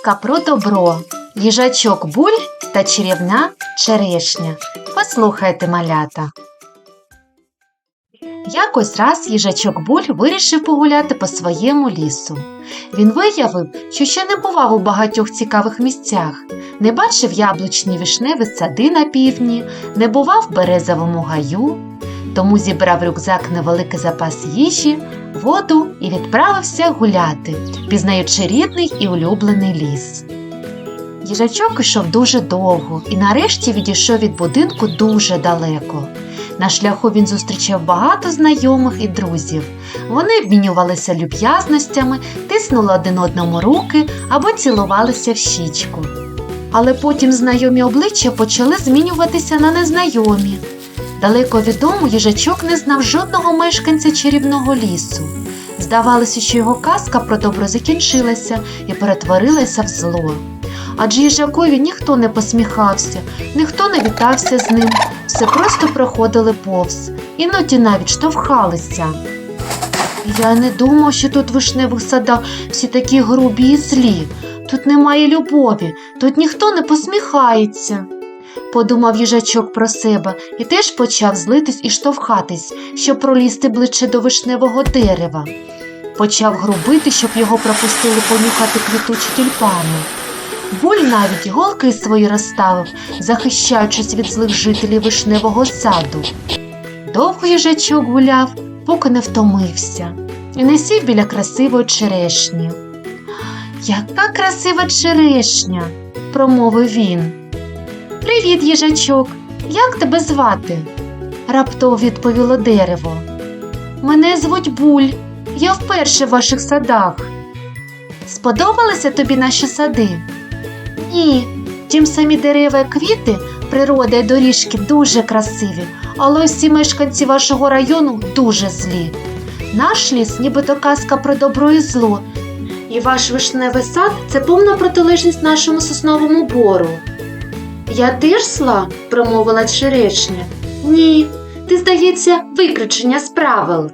Казка про добро. Їжачок буль та чарівна черешня. Послухайте, малята. Якось раз їжачок буль вирішив погуляти по своєму лісу. Він виявив, що ще не бував у багатьох цікавих місцях, не бачив яблучні вишневі сади на півдні, не бував в березовому гаю, тому зібрав рюкзак невеликий запас їжі, воду і відправився гуляти, пізнаючи рідний і улюблений ліс. Їжачок ішов дуже довго і нарешті відійшов від будинку дуже далеко. На шляху він зустрічав багато знайомих і друзів. Вони обмінювалися люб'язностями, тиснули один одному руки або цілувалися в щічку. Але потім знайомі обличчя почали змінюватися на незнайомі. Далеко від дому їжачок не знав жодного мешканця чарівного лісу. Здавалося, що його казка про добро закінчилася і перетворилася в зло. Адже їжакові ніхто не посміхався, ніхто не вітався з ним, все просто проходили повз, іноді навіть штовхалися. Я не думав, що тут вишневих садах всі такі грубі і злі. Тут немає любові, тут ніхто не посміхається. Подумав їжачок про себе і теж почав злитись і штовхатись, щоб пролізти ближче до вишневого дерева. Почав грубити, щоб його пропустили понюхати квітучі тюльпани. Буль навіть голки свої розставив, захищаючись від злих жителів вишневого саду. Довго їжачок гуляв, поки не втомився, і не сів біля красивої черешні. Яка красива черешня, промовив він. Привіт, їжачок. Як тебе звати? раптово відповіло дерево. Мене звуть Буль. Я вперше в ваших садах. Сподобалися тобі наші сади? Ні. Тім самі дерева і квіти, природа і доріжки дуже красиві, але усі мешканці вашого району дуже злі. Наш ліс, нібито казка про добро і зло, і ваш вишневий сад це повна протилежність нашому сосновому бору. Я теж промовила черешня. Ні, ти, здається, виключення з правил.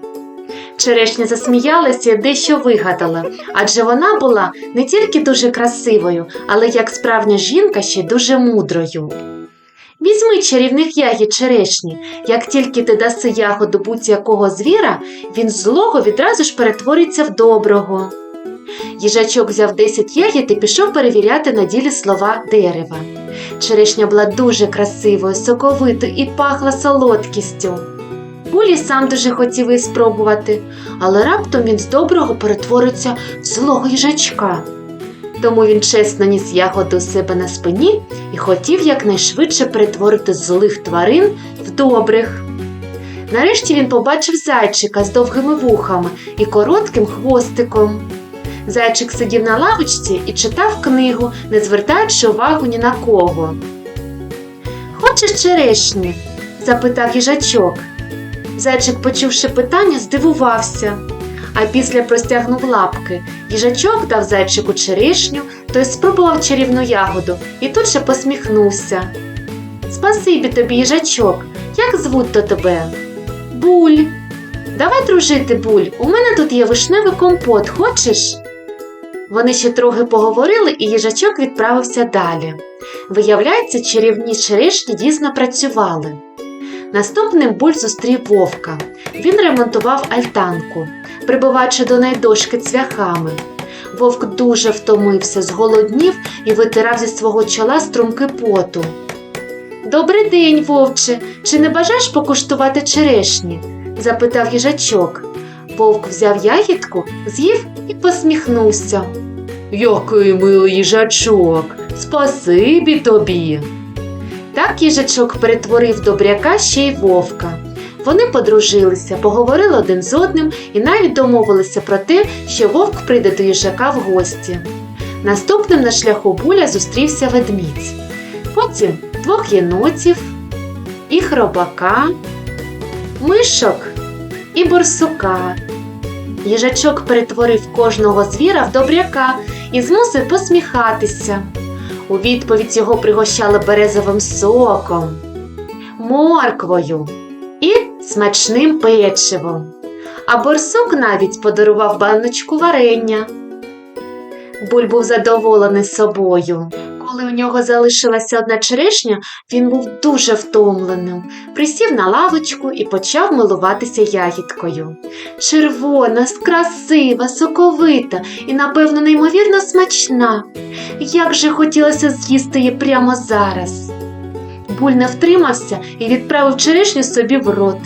Черешня засміялася і дещо вигадала, адже вона була не тільки дуже красивою, але як справжня жінка ще дуже мудрою. Візьми чарівних ягід черешні, як тільки ти даси ягоду будь-якого звіра, він злого відразу ж перетвориться в доброго. Їжачок взяв 10 ягід і пішов перевіряти на ділі слова дерева. Черешня була дуже красивою, соковитою і пахла солодкістю. Булі сам дуже хотів її спробувати, але раптом він з доброго перетвориться в злого їжачка. Тому він чесно ніс ягоду у себе на спині і хотів якнайшвидше перетворити злих тварин в добрих. Нарешті він побачив зайчика з довгими вухами і коротким хвостиком. Зайчик сидів на лавочці і читав книгу, не звертаючи увагу ні на кого. Хочеш черешні? запитав їжачок. Зайчик, почувши питання, здивувався, а після простягнув лапки. Їжачок дав зайчику черешню, той спробував чарівну ягоду і тут же посміхнувся. Спасибі тобі, їжачок, як звуть то тебе? Буль. Давай дружити, буль. У мене тут є вишневий компот, хочеш? Вони ще трохи поговорили, і їжачок відправився далі. Виявляється, чарівні черешні дійсно працювали. Наступним буль зустрів вовка. Він ремонтував альтанку, прибиваючи до неї дошки цвяхами. Вовк дуже втомився, зголоднів і витирав зі свого чола струмки поту. Добрий день, вовче, чи не бажаєш покуштувати черешні? запитав їжачок. Вовк взяв ягідку, з'їв і посміхнувся. Який милий їжачок, спасибі тобі. Так їжачок перетворив добряка ще й вовка. Вони подружилися, поговорили один з одним і навіть домовилися про те, що вовк прийде до їжака в гості. Наступним на шляху буля зустрівся ведмідь. Потім двох єнотів, і хробака, мишок і борсука. Їжачок перетворив кожного звіра в добряка і змусив посміхатися. У відповідь його пригощали березовим соком, морквою і смачним печивом. А борсук навіть подарував баночку варення. Буль був задоволений собою. Нього залишилася одна черешня, він був дуже втомленим. Присів на лавочку і почав милуватися ягідкою. Червона, красива, соковита і, напевно, неймовірно смачна. Як же хотілося з'їсти її прямо зараз. Буль не втримався і відправив черешню собі в рот.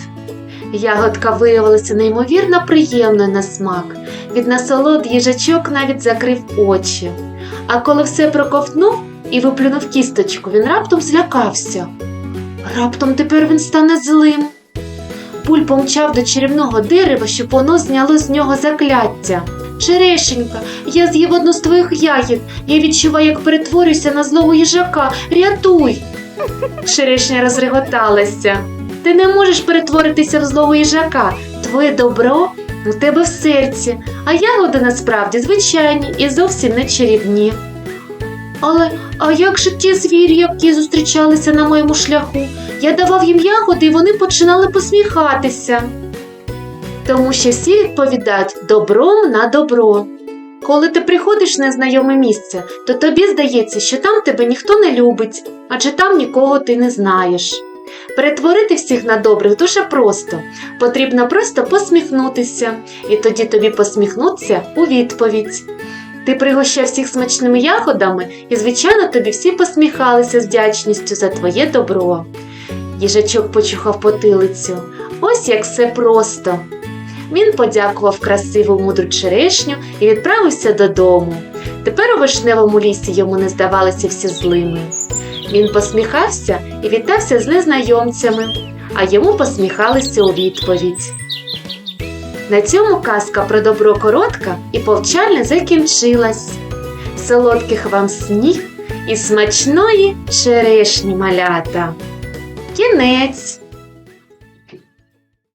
Ягодка виявилася неймовірно приємною на смак. Від насолод їжачок навіть закрив очі. А коли все проковтнув і виплюнув кісточку, він раптом злякався. Раптом тепер він стане злим. Пуль помчав до чарівного дерева, щоб воно зняло з нього закляття. Черешенька, я з'їв одну з твоїх ягід. Я відчуваю, як перетворююся на злого їжака. Рятуй! Черешня розреготалася. Ти не можеш перетворитися в злого їжака. Твоє добро у тебе в серці, а ягоди насправді звичайні і зовсім не чарівні. Але а як же ті звірі, які зустрічалися на моєму шляху? Я давав їм ягоди, і вони починали посміхатися. Тому що всі відповідають добром на добро. Коли ти приходиш в незнайоме місце, то тобі здається, що там тебе ніхто не любить, адже там нікого ти не знаєш. Перетворити всіх на добрих дуже просто. Потрібно просто посміхнутися, і тоді тобі посміхнуться у відповідь. Ти пригощав всіх смачними ягодами, і, звичайно, тобі всі посміхалися з вдячністю за твоє добро. Їжачок почухав потилицю. Ось як все просто. Він подякував красиву мудру черешню і відправився додому. Тепер у вишневому лісі йому не здавалися всі злими. Він посміхався і вітався з незнайомцями, а йому посміхалися у відповідь. На цьому казка про добро коротка і повчальне закінчилась. Солодких вам снів і смачної черешні малята. Кінець.